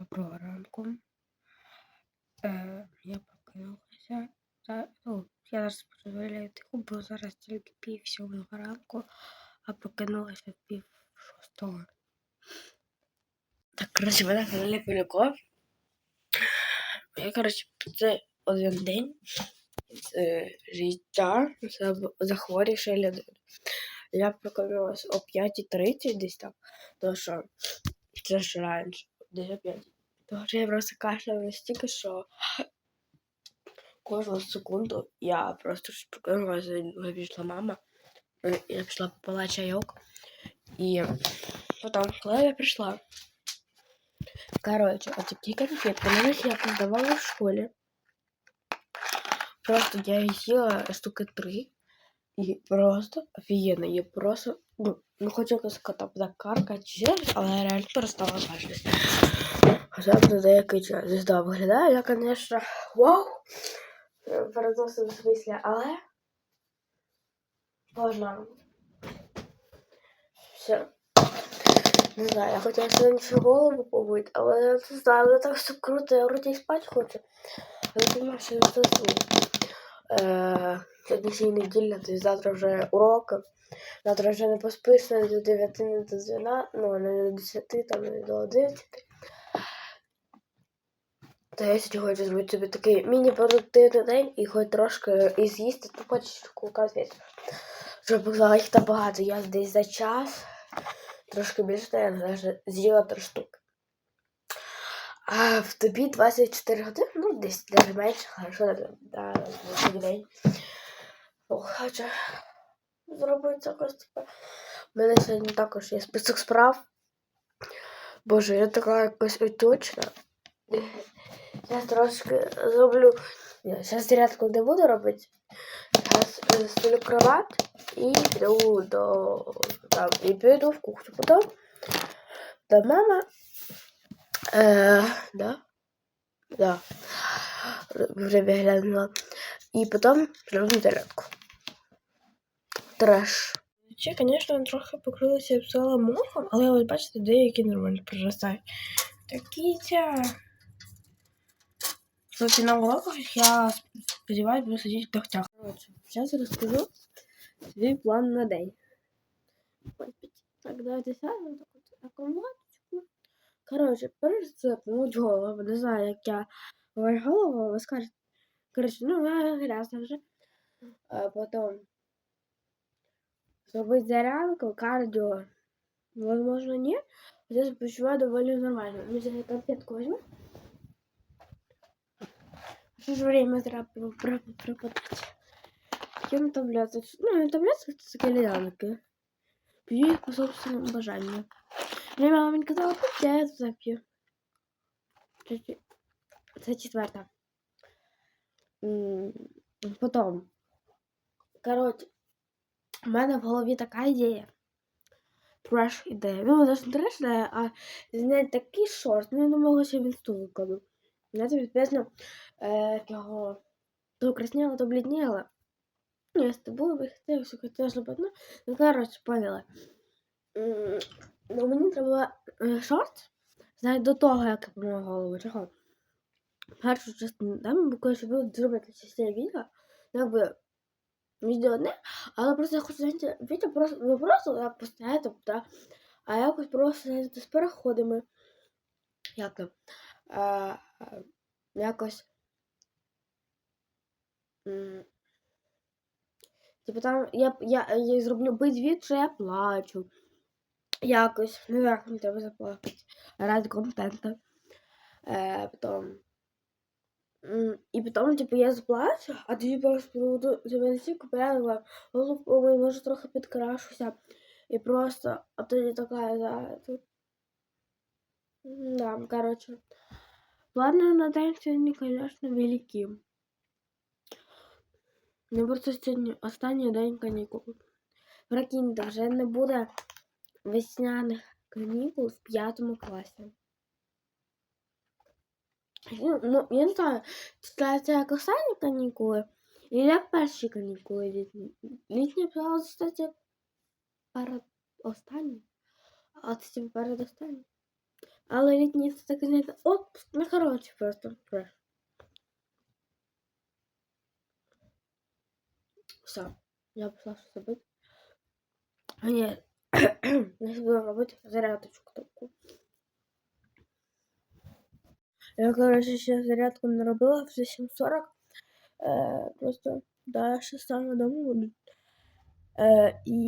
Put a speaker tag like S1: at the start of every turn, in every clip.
S1: Доброго ранку. Е, я прокинулася. Та, ну, я зараз дозволяю тихо, бо зараз тільки пів сьомого ранку, а прокинулася пів шостого. Так, коротше, мене каналі Поляков. Я, коротше, це один день е, життя за- захворівшої людини. Я прокинулася о 5.30 десь так, тому що це ж раніше, десь о 5. Тому що я просто кашляла настільки, що кожну секунду я просто ж прокинулася, вже пішла мама. Е, Я пішла попила чайок. І потім, коли я прийшла, коротше, отакі конфетки, мене я продавала в школі. Просто я їх їла штуки три. І просто офігенно. Я просто, ну, ну хочу якось кота так каркати, чи але реально перестала кашляти. Хоча б на деякий час. Звізда виглядає, я, звісно, вау! Е, Переносив смислі, але можна. Все. Не знаю, я хотіла сьогодні ще голову побити, але не знаю, але так все круто, я вроді і спати хочу. Але думаю, що я засну. Е, Сьогодні ще й неділя, то завтра вже уроки. Завтра вже не поспиш не до 9, не до 12, ну не до 10, там не до 11. То я сьогодні хочу зробити собі такий міні-продуктивний день і хоч трошки і з'їсти, хоч штуку конфет. Щоб їх там багато. Я десь за час, трошки більше, я навіть з'їла три штуки. А в тобі 24 години, ну десь навіть менше, хорошо, да, на день. О, хочу зробити якось типу. У мене сьогодні також є список справ. Боже, я така якась оточна. Зараз трошки зроблю. Ні, зараз зарядку не буду робити. Зараз стелю кровать і піду до там, і піду в кухню. Потім до мами. Е, да? Да. Вже глянула. І потім зроблю зарядку. Треш. Ще, звісно, трохи покрилося і псала мохом, але ось бачите, деякі нормально приростають. Такі ця. Кстати, на уроках я сподіваюся буду сидіти в догтях. Зараз розкажу свій план на день. Так, давайте сядемо акумуляточку. Коротше, перш це помить голову. Не знаю, як я помить голову, ви скажете. Коротше, ну, грязна вже. А потім зробити зарядку, кардіо. Возможно, ні. Я почуваю доволі нормально. Ну, зараз конфетку возьму. Что же время зря про- про- пропадать? Пьем таблеток. Ну, не таблетки, это кальянки. Пью их по собственному бажанию. Мне мама не казала, пить, я это запью. Це- Це четверта. М, Потом. Короче, у мене в голові така ідея. Треш ідея. Ну, навіть не треш ідея, а зняти такий шорт. Ну, я думала, що він стул викладу. Я тобі відповідно е, його то краснело, то бледнело. Ну, я з тобою би хотіла, все хотіла, щоб одно. Ну, коротше, поняла. Ну, мені треба е, шорт, знаєте, до того, як я помила голову. Чого? Першу частину, там, бо коли зробити частину відео, ну, якби відео одне, але просто я хочу знаєте, відео просто, ви просто так постояти, да, а якось просто, знаєте, з переходами. Як там? А, а, якось. Типу там я, я, я зроблю без від, що я плачу. Якось. Ну як мені треба заплакати. Ради контенту. Е, потім. М, І потім, типу, я заплачу, а тоді просто приведу порядок, голову мою, може трохи підкрашуся. І просто, а тоді така, да, тут. Да, коротше. Плани на день сьогодні, звісно, великі. Ну просто сьогодні останній день канікул. Прикиньте, вже не буде весняних канікул в п'ятому класі. Ну, ну, я не знаю, це, це як останні канікули, і як перші канікули літні. Літні писала, кстати, перед останні. А це типу перед останні. Але літній це такий знаєте, отпуск. Ну, коротше, просто. треш. Все. Я пішла щось робити. А ні, не буду робити зарядочку таку. Я, коротше, ще зарядку не робила, вже 7.40. Е, просто, да, ще саме дома буду. Е, і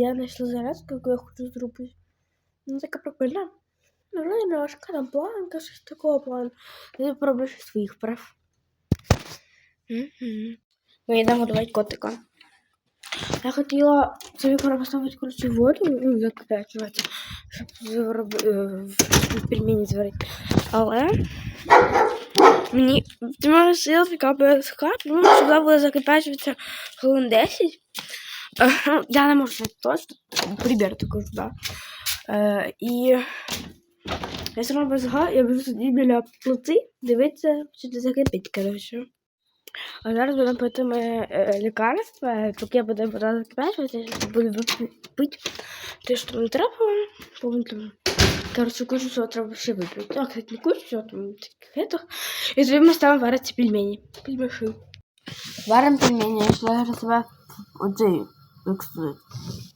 S1: я знайшла зарядку, яку я хочу зробити. Ну, така прикольна. Ну, реально, важка там планка, щось такого плану. Я пробую щось своїх прав. Ми йдемо годувати котика. Я хотіла собі поставити, коротше, воду, ну, закипячувати, щоб е, пельмені зварити. Але мені сила така безка, тому що вона буде закипячуватися хвилин 10. Е, ну, Я не можу сказати точно, примір також, да. Е, і я одно без га, я буду тоді біля плити дивитися, чи не закипить, коротше. А зараз будемо пити ми е, лікарства, поки я буду я буду пити те, що не треба, повинно. Коротше, кучу всього треба ще випити. А, кстати, не кучу всього, там таких. І тоді ми ставимо варити пельмені. Пельмеши. Варимо пельмені, я йшла вже себе оцей, як.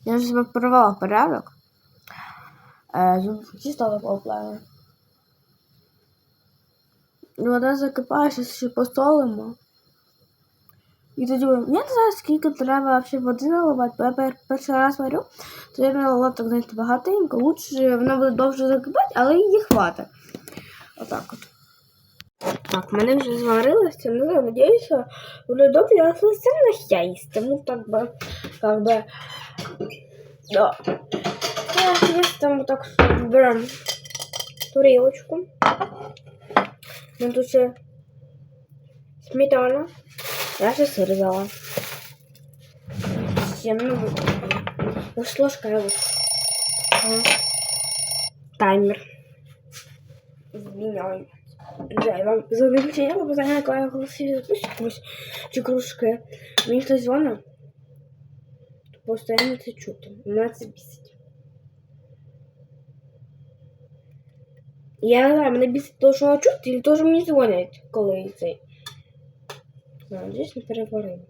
S1: Я вже себе привела в порядок. Е, щоб чисто такого плану. І Вода закипає, щось ще посолимо. І тоді я не знаю, скільки треба води наливати, бо я пер- перший раз варю, я налила так, знаєте, багатенько. Лучше вона буде довше закипати, але її хватить. Отак от. Так, мене вже зварилося, не знаю, надіюся, буде добре, я все на яйць, тому так би, как би, да. Я там так беремо тарілочку. Ну тут ще сметана. Я ще сир взяла. Ще ну, ось ложка я вот. Таймер. Зміняю. Да, я вам за виключення попитання, коли я голосую запустимось чи кружки. Мені хтось дзвонить. Постійно це чути. Мене це бісить. Я не знаю, мене бісить то, що вона чути, і то, що мені дзвонять, коли цей. А, здесь не переварив.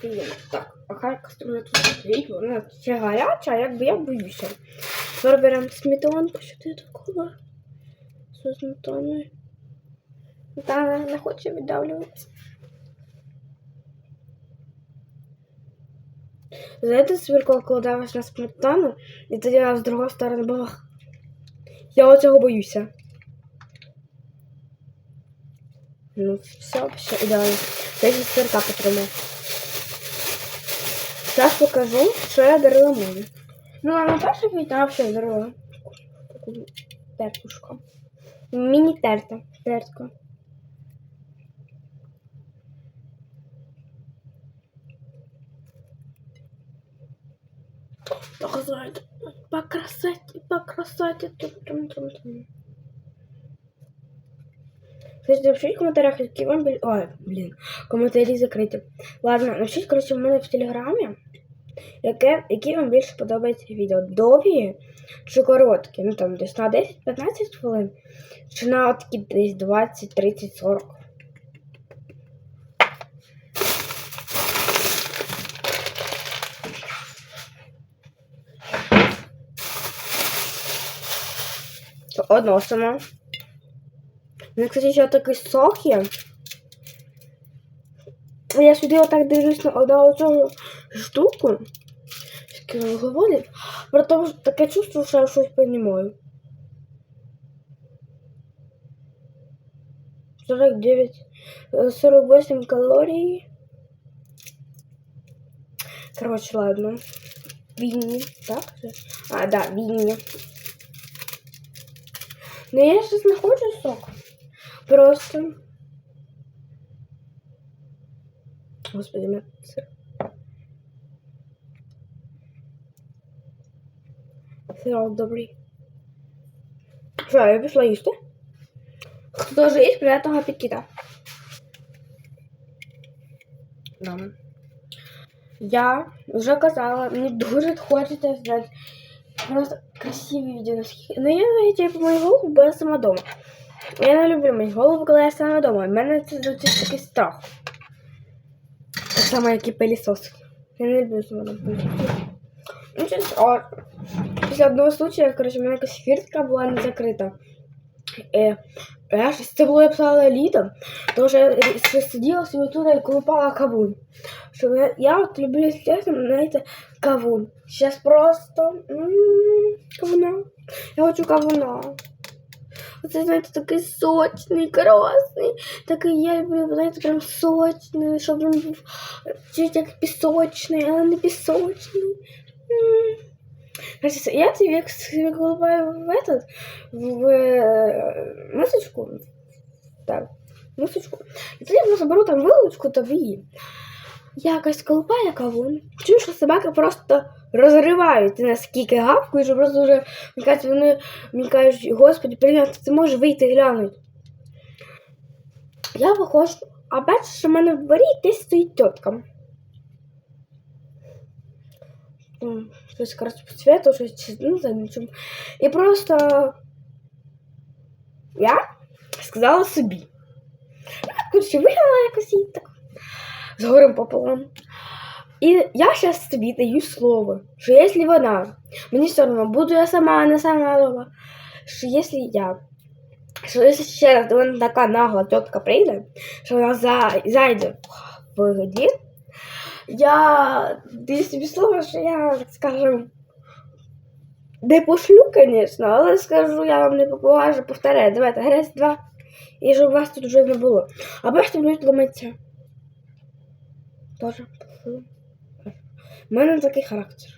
S1: Офігенно. Так, а хай кастрюля тут стоїть, вона ще гаряча, якби я боюся. Зараз беремо сметанку, ти такого з сметаною. Та не хоче віддавлюватися. Знаєте, свірко кладеш на сметану, і тоді вона з другої сторони бах. Я оцього боюся. Ну, все, все ідеально. Я ще свірка потримав. Зараз покажу, що я дарила мамі. Ну, а на перший квіт я взагалі дарила таку тертушку. Міні-терта. Тертка. Показать. По красоте, по красоте. Трум-трум-трум. Кстати, напишіть в коментарях, які вам біль... Ой, блін, коментарі закриті. Ладно, напишіть, коротше, в мене в телеграмі, яке, вам більше подобаються відео. Довгі чи короткі? Ну там десь на 10-15 хвилин. Чи на такі десь 20, 30, 40. Односимо. Вони, кстати, еще такі сохі. Я сюди отак дивлюсь на одну штуку. Говорить, про тому що таке чувство, що я щось розумію. 49, 48 калорій. Короче, ладно. Винни, так? А, да, винни. Ну я сейчас нахожу сок. Просто. Господи, у меня сыр. Сирок добрий. Що, я пішла їсти? Хто теж їсть, приятного аппетита. Да. Я вже казала, мені дуже хочеться зняти просто красиві відео. наскільки- Ну я навіть по мою голову, бо я сама дома. Я не люблю мою голову, коли я сама дома. У мене це звучить такий страх. Так само, як і пилісос. Я не люблю дома. Ну, а після одного случаю, коротше, у мене якась фіртка була не закрита. Е, я щось це було я писала літом, тому що я ще сиділа собі тут і колупала кавун. Що я, я от люблю, чесно, знаєте, кавун. Зараз просто м, кавуна. Я хочу кавуна. Оце, знаєте, такий сочний, красний. Такий я люблю, знаєте, прям сочний, щоб він був чуть як пісочний, але не пісочний. М. Короче, Я тебе як собі колупаю в этот, в е, мисочку. Так, мисочку. І тоді я просто беру там вилочку та її. Якось колупаю кавун. Чую, що собаки просто розривають наскільки гавкою, що просто вже мені кажуть, вони мені кажуть, господи, привіт, ти можеш вийти і глянути. Я виходжу, а бачу, що в мене в дворі десь стоїть тітка. Щось коротше по цвету, щось ну, за нічим. І просто я сказала собі. Я коротше вигнала якось її так з горем пополам. І я зараз собі даю слово, що якщо вона, мені все одно, буду я сама, не сама дома, що якщо я, що якщо ще раз мене така нагла тітка прийде, що вона за, зайде в двір, я даю собі слово, що я, скажем, не пошлю, звісно, але скажу, я вам не поповажу, повторяю, давайте, грязь два, і щоб вас тут вже не було. А бачите, будуть ламатися. Тоже. У мене такий характер.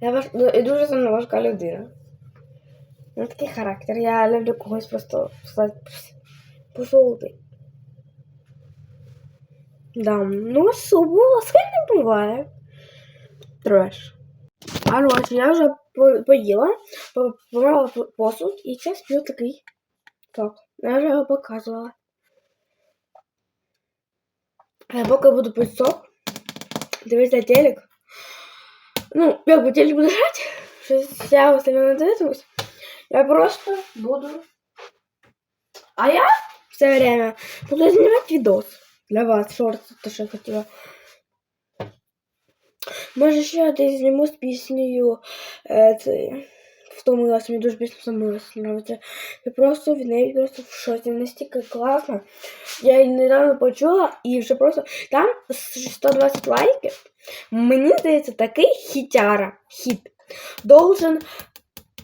S1: Я важ... ну, дуже сильно важка людина. У мене такий характер. Я люблю когось просто послати посолити. Да, ну особо ласка не буває. Треш. Короче, я вже поїла, по- помила посуд і зараз п'ю такий. Так, я вже його показувала. Я поки буду пити сок, дивитися телек. Ну, як би телек буде грати, щось я ось не дивитимусь. Я просто буду. А я все время буду знімати відос для вас, шорт, то що я хотіла. Може, ще десь зніму з піснею е, це, втомилась, мені дуже пісня втомилась, нравиться. Я просто від неї просто в шоці, настільки класно. Я її недавно почула і вже просто там 120 лайків. Мені здається, такий хітяра, хіт, должен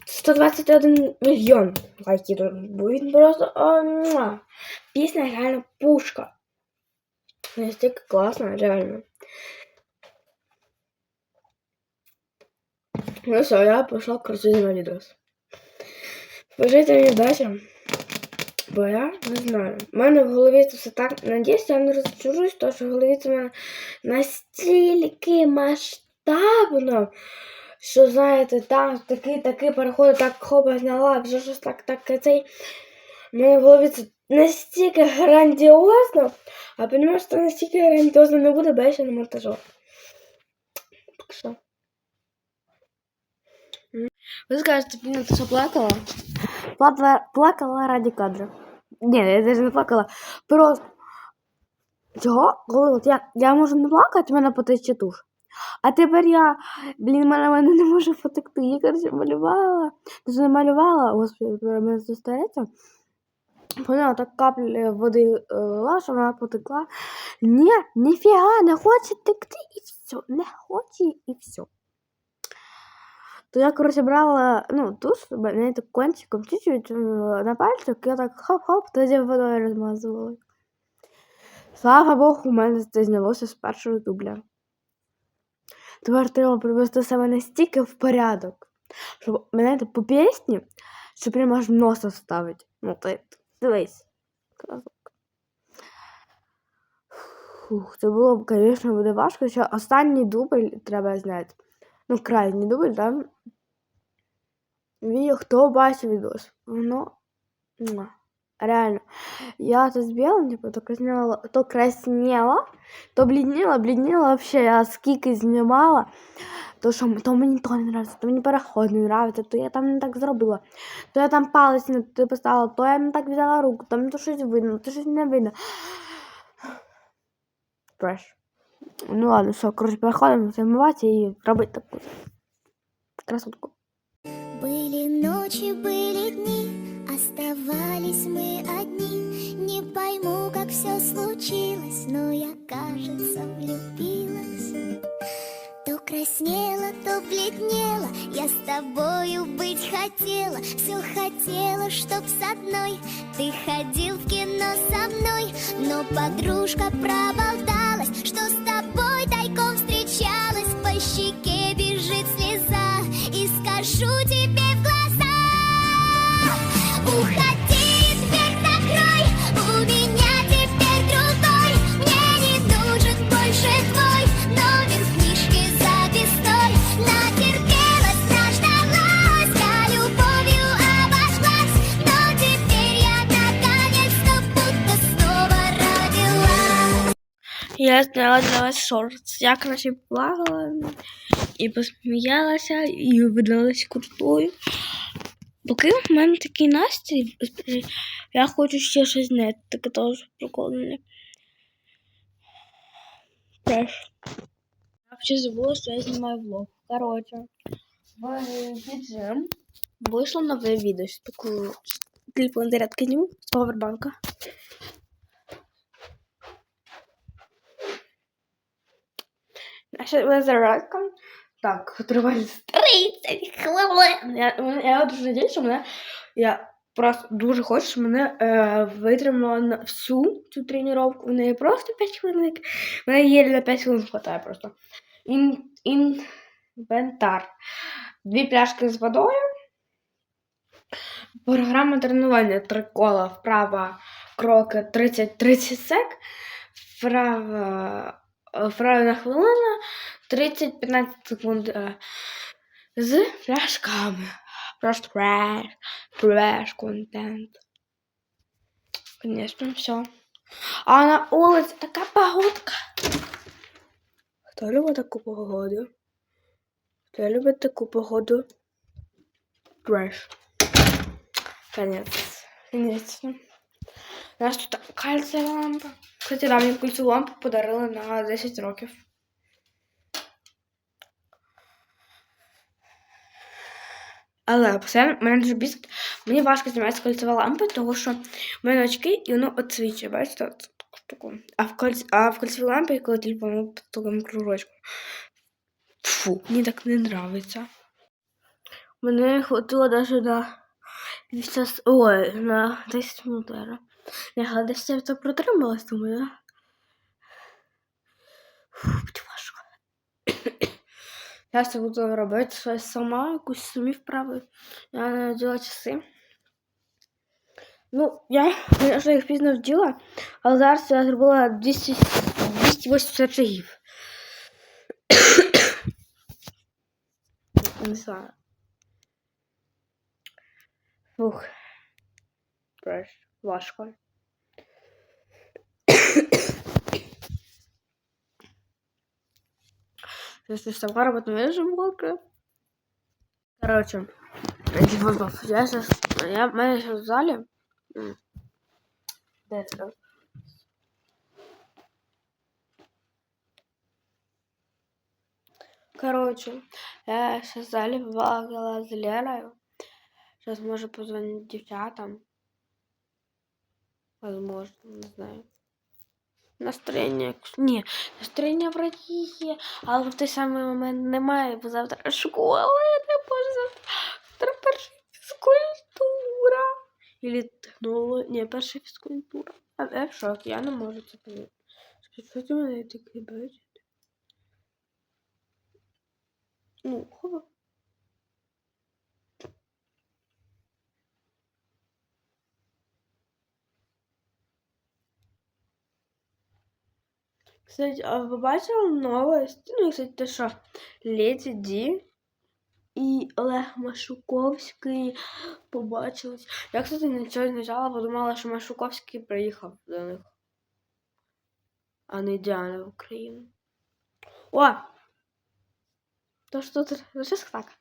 S1: 121 мільйон лайків. Бо він просто о, муа. пісня реально пушка. Настільки класна, реально. Ну все, я пошла крутить на видос. Бажайте мені удачі. Бо я не знаю. У мене в голові це все так. Надіюсь, я не розчужусь, тому що в голові це в мене настільки масштабно, що, знаєте, там такий такий переходить, так хоба зняла, вже щось так, так цей. У в голові це настільки грандіозно, а розумієш, що настільки грандіозно не буде, ще не монтажу. Так що. Ви скажете, Піна, ти що плакала? Плакала, плакала раді кадра. Ні, я навіть не плакала. Просто. Чого? Коли я, я можу не плакати, в мене потече туш. А тепер я, блін, мене, мене не може потекти. Я, коротше, малювала. Дуже не малювала, господи, мене зостається. Поняла, так капля води е, лила, що вона потекла. Ні, ніфіга, не хоче текти і все. Не хоче і все. То я, коротше, брала, ну, туш, мене так кончиком чуть-чуть е, на пальчик, я так хоп-хоп, тоді водою розмазувала. Слава Богу, у мене це з першого дубля. Тепер треба привести себе настільки в порядок, щоб мене по пісні, що прямо аж носа ставить. Ну, ти дивись. Фух, це було б, звісно, буде важко, що останній дубль треба зняти. Ну, крайній дубль, да? Відео, хто бачив відос? Воно. муа. Реально. Я то з білим, типу, то краснела, то краснела, то блідніла, блідніла вообще, я скільки знімала, то що м- то мені то не нравится, то мені переход не нравится, то я там не так зробила, то я там палець не туди поставила, то я не так взяла руку, там то щось видно, то щось не видно. Треш. Ну ладно, все, коротше, переходимо займатися і робити таку красотку.
S2: Были ночи, были дни, оставались мы одни. Не пойму, как все случилось, но я, кажется, влюбилась. То краснела, то бледнела, я с тобою быть хотела, все хотела, чтоб с одной ты ходил в кино со мной, но подружка проболталась, что с щеке бежит слеза, и скажу тебе Я
S1: зняла для вас шорт. Я, короче, плакала і посміялася, і видалась крутою. Поки в мене такий настрій, я хочу ще щось зняти, таке теж прикольне. Теж. Я взагалі забула, що я знімаю влог. Коротше, в піджим вийшло нове відео. Таку телефон зарядки зніму з павербанка. Наша зарядка. Так, триває 30 хвилин. Я, я дуже надіюсь, що мене. Я просто дуже хочу, щоб мене е, витримала на всю цю тренування. У неї просто 5 хвилин. Мене є на 5 хвилин хватає просто. Ін, інвентар. Дві пляшки з водою. Програма тренування. Три кола вправо, кроки 30-30 сек. Вправо, е, вправо на хвилина. 30-15 секунд е, з пляшками. Просто треш, треш контент. Конечно, все. А на вулиці така погодка. Хто любить таку погоду? Хто любить таку погоду? Треш. Конец. Конечно. Нас тут кальцева лампа. Кстати, да, мені кольцю лампу подарили на 10 років. Але все, мене дуже. Мені важко знімати кольцева лампа, тому що в мене очки і воно відсвічує, бачите? От таку штуку. А в, кольц... а в кольцевій лампі, коли телефон під таким кружочком. Фу, мені так не нравиться. Мене хватило навіть на 50... Ой, на 10 минут. Я я так протрималась, думаю, да? Буде важко. Я буду робити щось сама, якусь самі вправи. Я не вділа часи. Ну, я, звісно, їх пізно вділа, але зараз я зробила 200, 280 шагів. Не знаю. Фух. Треш. Важко. Если сама робот не жмурка. Короче, я сейчас, я, в мене сейчас в залі. М. Де це? Короче, я сейчас в залі балакала з Лерою. Сейчас може позвонить девчатам. Возможно, не знаю. Настроєння ні, настроєння в але в той самий момент немає, бо завтра школа, не може завтра, завтра перша фізкультура. Ілі технолог... ні, перша фізкультура. А я в шок, я не можу це понять. Що ти мене таке бачите? Ну, хова. Кстати, а ви бачили новость? Ну, кстати, те, що Леді Ді і Олег Машуковський побачились. Я, кстати, нічого спочатку подумала, що Машуковський приїхав до них. А не Діана в Україну. О! То що тут? Ну, так.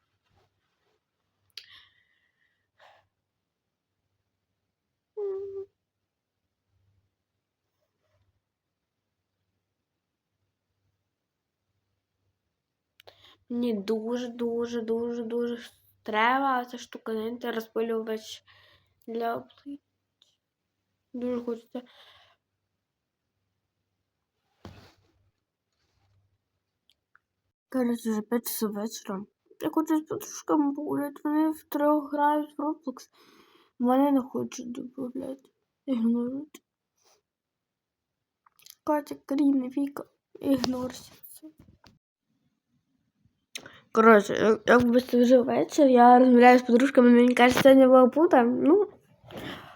S1: М. Мені дуже, дуже, дуже, дуже ж треба ця штука, знаєте, розпилювач для плит. Дуже хочеться. Короче, вже 5 часов вечора. Я хочу з подружками погуляти, вони втрьох грають в Roblox. Мене не хочуть додати. Ігнорують. Катя, Каріна, Віка. Ігнорся. Коротше, як- як це вже вечір, я розмовляю з подружками, мені кажуть, сьогодні була пута. Ну,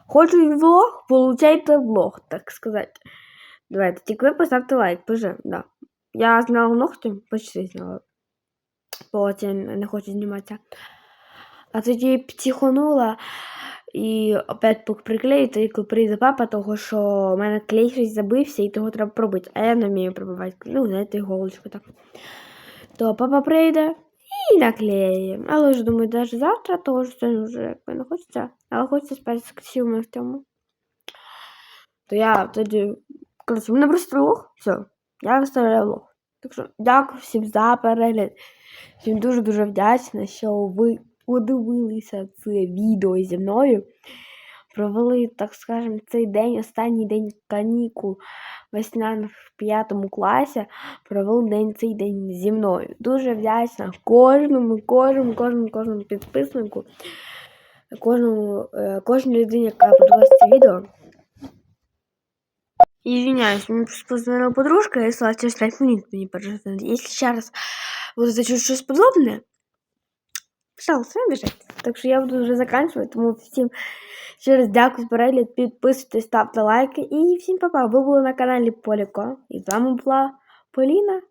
S1: хочу влог, получайте влог, так сказати. Давайте, тільки ви поставте лайк, пише, да. Я зняла ногті, почти зняла. Потім не хочу зніматися. А тоді психонула і опять пук приклеїти, і коли прийде папа, того що в мене клей щось забився і того треба пробити. А я не вмію пробивати. Ну, знаєте, іголочку так. То папа прийде і наклеїмо. Але вже думаю, навіть завтра, того що сьогодні вже якби не хочеться. Але хочеться спати з ксівми в цьому. То я тоді. Коротше, мене просто лох. Все. Я виставляю лох. Так що дякую всім за перегляд. Всім дуже-дуже вдячна, що ви подивилися це відео зі мною. Провели, так скажемо, цей день, останній день канікул весняних в п'ятому класі. Провели день цей день зі мною. Дуже вдячна кожному, кожному, кожному, кожному підписнику, кожному, е, кожній людині, яка подивилася це відео. Извиняюсь, мне позвонила подружка и сказала, через 5 минут мне пожалуйста. Если ще раз будете чуть что подобное, пожалуйста, не. Так що я буду вже заканчувати, тому всім ще раз дякую за перегляд, підписуйтесь, ставте лайки і всім па-па. Ви були на каналі Поліко. І з вами була Поліна.